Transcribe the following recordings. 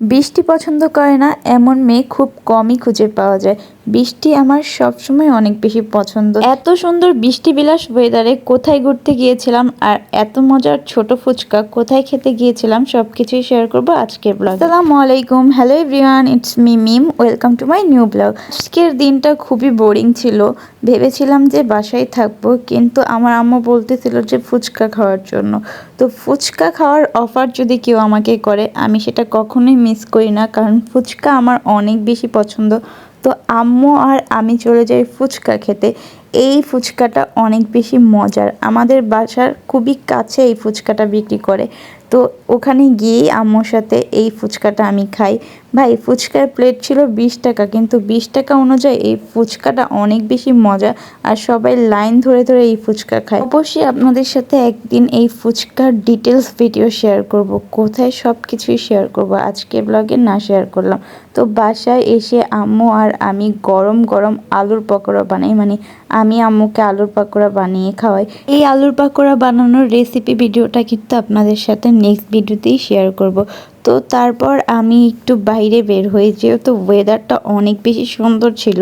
বৃষ্টি পছন্দ করে না এমন মেয়ে খুব কমই খুঁজে পাওয়া যায়। বৃষ্টি আমার সবসময় অনেক বেশি পছন্দ। এত সুন্দর বৃষ্টি বিলাস ওয়েদারে কোথায় ঘুরতে গিয়েছিলাম আর এত মজার ছোট ফুচকা কোথায় খেতে গিয়েছিলাম সব কিছুই শেয়ার করব আজকের ব্লগ আসসালামু আলাইকুম hello everyone it's me Mim welcome to my new blog আজকের দিনটা খুবই বোরিং ছিল ভেবেছিলাম যে বাসায় থাকব কিন্তু আমার আম্মু বলতেছিল যে ফুচকা খাওয়ার জন্য। তো ফুচকা খাওয়ার অফার যদি কেউ আমাকে করে আমি সেটা কখনোই মিস করি না কারণ ফুচকা আমার অনেক বেশি পছন্দ। তো আম্মু আর আমি চলে যাই ফুচকা খেতে। এই ফুচকাটা অনেক বেশি মজার। আমাদের বাসার খুবই কাছে এই ফুচকাটা বিক্রি করে। তো ওখানে গিয়েই আম্মুর সাথে এই ফুচকাটা আমি খাই। ভাই, ফুচকার প্লেট ছিল বিশ টাকা, কিন্তু বিশ টাকা অনুযায়ী এই ফুচকাটা অনেক বেশি মজা আর সবাই লাইন ধরে ধরে এই ফুচকা খায়। অবশ্যই আপনাদের সাথে একদিন এই ফুচকার ডিটেলস ভিডিও শেয়ার করব। কোথায় সব কিছুই শেয়ার করব? আজকে ব্লগে না শেয়ার করলাম। তো বাসায় এসে আম্মু আর আমি গরম গরম আলুর পকোড়া বানাই। মানে আমি আম্মুকে আলুর পাকোড়া বানিয়ে খাওয়াই। এই আলুর পাকোড়া বানানোর রেসিপি ভিডিওটা কিন্তু আপনাদের সাথে নেক্সট ভিডিওতেই শেয়ার করব। তো তারপর আমি একটু বাইরে বের হয়ে যেহেতু ওয়েদারটা অনেক বেশি সুন্দর ছিল,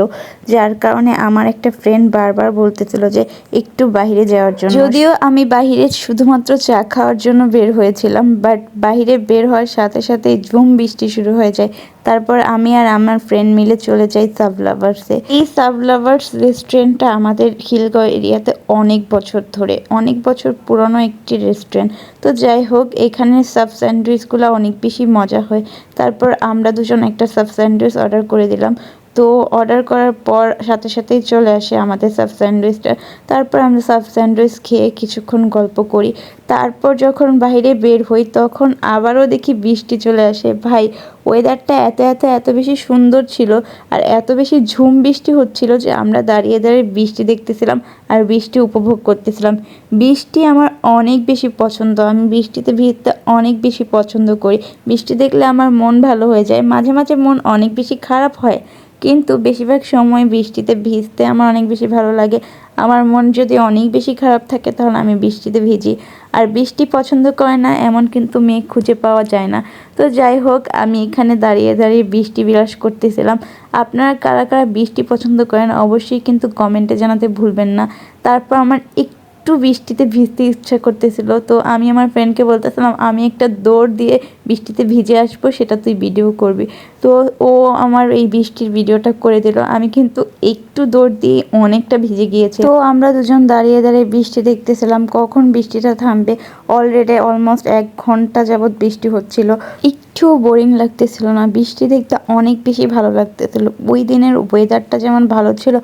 যার কারণে আমার একটা ফ্রেন্ড বারবার বলতেছিল যে একটু বাইরে যাওয়ার জন্য যদিও আমি বাইরে শুধুমাত্র চা খাওয়ার জন্য বের হয়েছিলাম বাট বাইরে বের হওয়ার সাথে সাথে ঝুম বৃষ্টি শুরু হয়ে যায়। তারপর আমি আর আমার ফ্রেন্ড মিলে চলে যাই সাব লাভার্সে এই সাব লাভার্স রেস্টুরেন্টটা আমাদের খিলগাঁও এরিয়াতে অনেক বছর ধরে, অনেক বছর পুরনো একটি রেস্টুরেন্ট তো যাই হোক, এখানে সাব স্যান্ডউইচগুলো অনেক বেশি মজা হয়। তারপর আমরা দুজন একটা সাব স্যান্ডউইচ অর্ডার করে দিলাম। তো অর্ডার করার পর সাথে সাথেই চলে আসে আমাদের সাব স্যান্ডউইচটা। তারপর আমরা সাব স্যান্ডউইচ খেয়ে কিছুক্ষণ গল্প করি। তারপর যখন বাইরে বের হই, তখন আবারও দেখি বৃষ্টি চলে আসে। ভাই ওয়েদারটা এত এত এত বেশি সুন্দর ছিল আর এত বেশি ঝুম বৃষ্টি হচ্ছিল যে আমরা দাঁড়িয়ে দাঁড়িয়ে বৃষ্টি দেখতেছিলাম আর বৃষ্টি উপভোগ করতেছিলাম। বৃষ্টি আমার অনেক বেশি পছন্দ। আমি বৃষ্টিতে ভিজতে অনেক বেশি পছন্দ করি। বৃষ্টি দেখলে আমার মন ভালো হয়ে যায়। মাঝে মাঝে মন অনেক বেশি খারাপ হয়। কিন্তু বেশিরভাগ সময় বৃষ্টিতে ভিজতে আমার অনেক বেশি ভালো লাগে। আমার মন যদি অনেক বেশি খারাপ থাকে তাহলে আমি বৃষ্টিতে ভিজি। আর বৃষ্টি পছন্দ করে না, এমন কিন্তু মেঘ খুঁজে পাওয়া যায় না। তো যাই হোক, আমি এখানে দাঁড়িয়ে দাঁড়িয়ে বৃষ্টি বিলাস করতেছিলাম। আপনারা কারা কারা বৃষ্টি পছন্দ করেন অবশ্যই কিন্তু কমেন্টে জানাতে ভুলবেন না। তারপর আমার একটু একটু বৃষ্টিতে ভিজতে ইচ্ছা করতেছিল, তো আমি আমার ফ্রেন্ডকে বলতেছিলাম, আমি একটা দৌড় দিয়ে বৃষ্টিতে ভিজে আসব, সেটা তুই ভিডিও করবি। তো ও আমার এই বৃষ্টির ভিডিওটা করে দিল। আমি কিন্তু একটু দৌড় দিয়ে অনেকটা ভিজে গিয়েছে। তো আমরা দুজন দাঁড়িয়ে দাঁড়িয়ে বৃষ্টি দেখতেছিলাম, কখন বৃষ্টিটা থামবে? অলরেডি অলমোস্ট এক ঘণ্টা যাবৎ বৃষ্টি হচ্ছিল। একটুও বোরিং লাগতেছিল না। বৃষ্টি দেখতে অনেক বেশি ভালো লাগতেছিল। ওই দিনের ওয়েদারটা যেমন ভালো ছিল,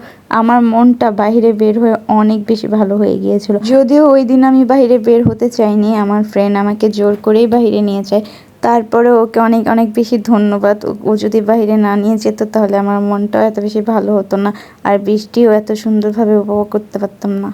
আমার মনটা বাইরে বের হয়ে অনেক বেশি ভালো হয়ে গিয়েছিল। যদিও ওই দিন আমি বাইরে বের হতে চাইনি, আমার ফ্রেন্ড আমাকে জোর করেই বাইরে নিয়ে যায়। তারপরে ওকে অনেক অনেক বেশি ধন্যবাদ। ও যদি বাইরে না নিয়ে যেত তাহলে আমার মনটাও এত বেশি ভালো হতো না, আর বৃষ্টিও এত সুন্দরভাবে উপভোগ করতে পারতাম না।